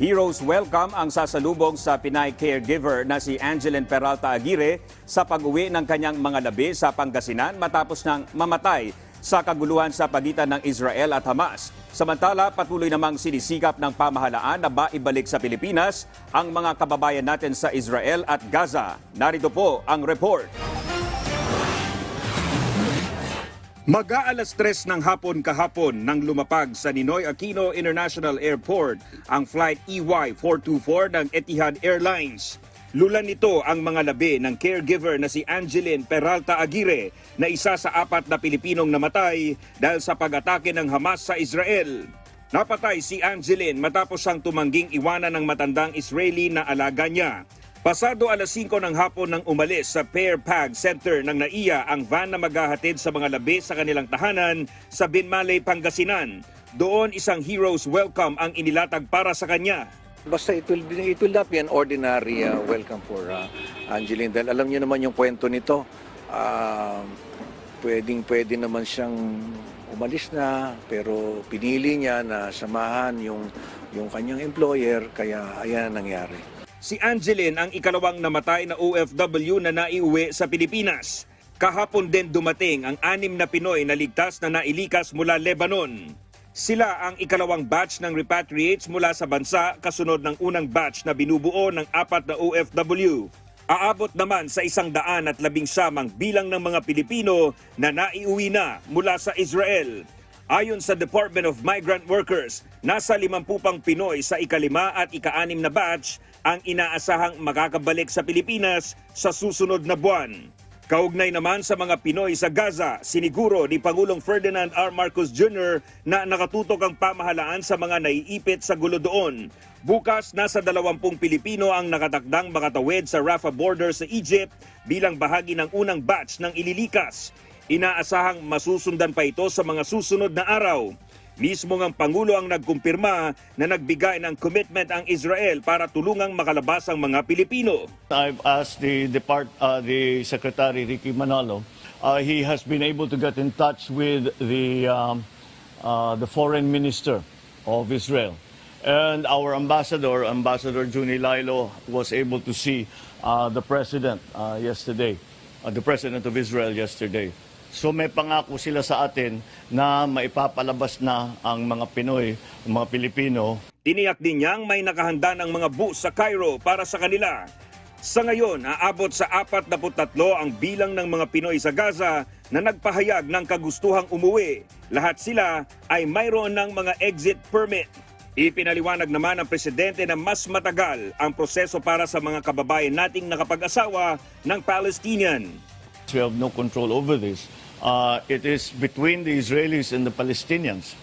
Heroes welcome ang sasalubong sa Pinay caregiver na si Angeline Peralta Aguirre sa pag-uwi ng kanyang mga labi sa Pangasinan matapos nang mamatay sa kaguluhan sa pagitan ng Israel at Hamas. Samantala, patuloy namang sinisikap ng pamahalaan na maibalik sa Pilipinas ang mga kababayan natin sa Israel at Gaza. Narito po ang report. Mag-aalas tres ng hapon kahapon nang lumapag sa Ninoy Aquino International Airport ang flight E EY424 ng Etihad Airlines. Lulan nito ang mga labi ng caregiver na si Angeline Peralta Aguirre na isa sa apat na Pilipinong namatay dahil sa pag-atake ng Hamas sa Israel. Napatay si Angeline matapos siyang tumangging iwanan ng matandang Israeli na alaga niya. Pasado alas 5 ng hapon nang umalis sa Pair Pag Center ng NAIA ang van na maghahatid sa mga labi sa kanilang tahanan sa Binmalay, Pangasinan. Doon isang hero's welcome ang inilatag para sa kanya. Basta it will, be- it will not be an ordinary uh, welcome for uh, Angeline. Dahil alam niyo naman yung kwento nito. Uh, pwedeng pwede naman siyang umalis na pero pinili niya na samahan yung yung kanyang employer kaya ayan ang nangyari. Si Angeline ang ikalawang namatay na OFW na naiuwi sa Pilipinas. Kahapon din dumating ang anim na Pinoy na ligtas na nailikas mula Lebanon. Sila ang ikalawang batch ng repatriates mula sa bansa kasunod ng unang batch na binubuo ng apat na OFW. Aabot naman sa isang daan at labing samang bilang ng mga Pilipino na naiuwi na mula sa Israel. Ayon sa Department of Migrant Workers, nasa 50 pang Pinoy sa ikalima at ikaanim na batch ang inaasahang makakabalik sa Pilipinas sa susunod na buwan. Kaugnay naman sa mga Pinoy sa Gaza, siniguro ni Pangulong Ferdinand R. Marcos Jr. na nakatutok ang pamahalaan sa mga naiipit sa gulo doon. Bukas, nasa 20 Pilipino ang nakatakdang makatawid sa Rafah border sa Egypt bilang bahagi ng unang batch ng ililikas. Inaasahang masusundan pa ito sa mga susunod na araw. Mismo ng Pangulo ang nagkumpirma na nagbigay ng commitment ang Israel para tulungang makalabas ang mga Pilipino. I've asked the depart, uh, the Secretary Ricky Manalo. Uh, he has been able to get in touch with the um, uh, the Foreign Minister of Israel, and our ambassador, Ambassador Juni Lailo, was able to see uh, the president uh, yesterday, uh, the president of Israel yesterday. So may pangako sila sa atin na maipapalabas na ang mga Pinoy, ang mga Pilipino Tiniyak din niyang may nakahanda ng mga bus sa Cairo para sa kanila. Sa ngayon, aabot sa 43 ang bilang ng mga Pinoy sa Gaza na nagpahayag ng kagustuhang umuwi. Lahat sila ay mayroon ng mga exit permit. Ipinaliwanag naman ng presidente na mas matagal ang proseso para sa mga kababayan nating nakapag-asawa ng Palestinian. We have no control over this. Uh, it is between the Israelis and the Palestinians.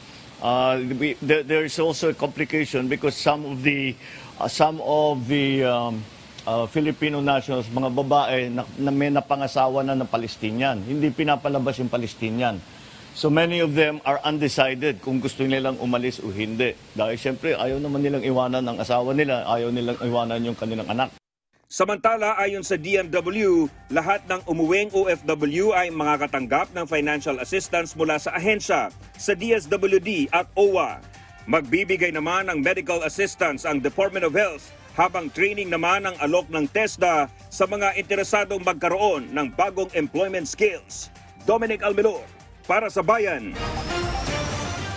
Uh, we, there, there is also a complication because some of the uh, some of the um, uh, Filipino nationals, mga babae na, na may napangasawa na ng Palestinian, hindi pinapalabas yung Palestinian. So many of them are undecided kung gusto nilang umalis o hindi. Dahil siyempre ayaw naman nilang iwanan ang asawa nila, ayaw nilang iwanan yung kanilang anak. Samantala, ayon sa DMW, lahat ng umuwing OFW ay makakatanggap ng financial assistance mula sa ahensya, sa DSWD at OWA. Magbibigay naman ng medical assistance ang Department of Health habang training naman ang alok ng TESDA sa mga interesadong magkaroon ng bagong employment skills. Dominic Almelor, para sa Bayan.